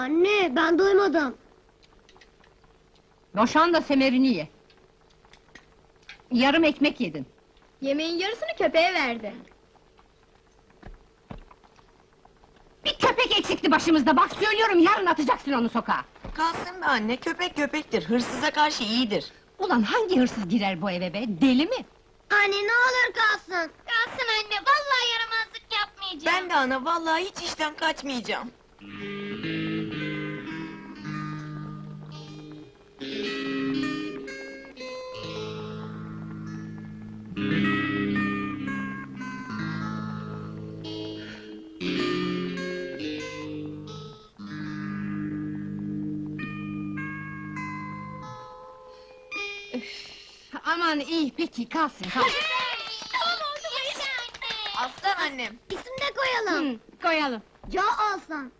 Anne ben doymadım. Boşan da semerini ye. Yarım ekmek yedin. Yemeğin yarısını köpeğe verdi. Bir köpek eksikti başımızda, bak söylüyorum yarın atacaksın onu sokağa. Kalsın be anne, köpek köpektir, hırsıza karşı iyidir. Ulan hangi hırsız girer bu eve be, deli mi? Anne ne olur kalsın. Kalsın anne vallahi yaramazlık yapmayacağım. Ben de ana, vallahi hiç işten kaçmayacağım. Aman iyi, peki kalsın, kalsın. Aslan annem. İsim de koyalım. Hı, koyalım. Joe olsun.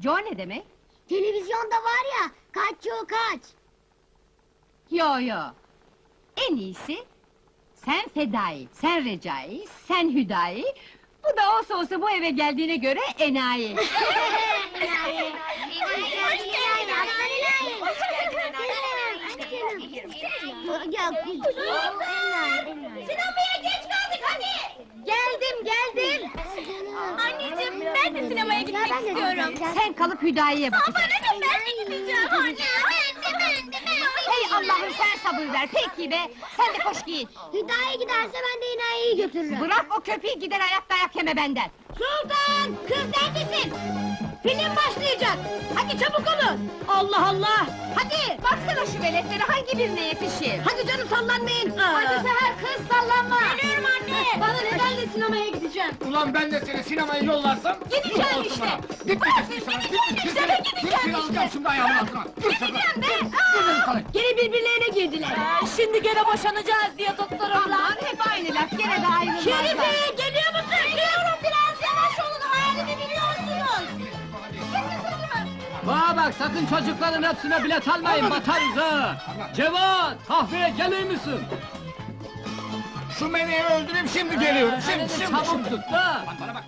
Joe ne demek? Televizyonda var ya kaç Joe kaç. Yo yo. En iyisi... Sen Fedai, sen Recai, sen Hüdayi... Bu da olsa olsa bu eve geldiğine göre enayi. Sinemaya geç kaldık hadi. geldim, geldim! Anneciğim ben de sinemaya gitmek istiyorum. Sen kalıp Hüdayi'ye bakacaksın. Bana ne ben de gideceğim anne. Ben de ben de ben de. Hey Allah'ım sen sabır ver, peki be! Sen de koş giyin. Hüdayi giderse ben de inayeyi götürürüm. Bırak o köpeği gider ayak dayak yeme benden. Sultan! Kız neredesin? Film başlayacak. Hadi çabuk olun! Allah Allah! Hadi! Baksana şu veletlere hangi birine yetişir? Hadi canım sallanmayın. Hadi Seher kız sallanma! Geliyorum anne. Bana ne ben de sinemaya gideceğim. Ulan ben de seni sinemaya yollarsam... Gideceğim olsun işte. bana. Gitmeyeceksin sana. gideceğim işte, Git, ben git, gideceğim git, işte. alacağım şimdi ayağımın altına. Dur. Gideceğim be. Dur dedim sana. Gene birbirlerine girdiler. Şimdi gene boşanacağız diye tuttururlar. Aman hep aynı laf, gene de ayrılmazlar. Şerife Bana bak sakın çocukların hepsine bilet almayın batarız ha! Cevat kahveye gelir misin? Şu meneği öldüreyim şimdi geliyorum. Şimdi Elini şimdi çabuk şimdi. tut da! Bak bana bak.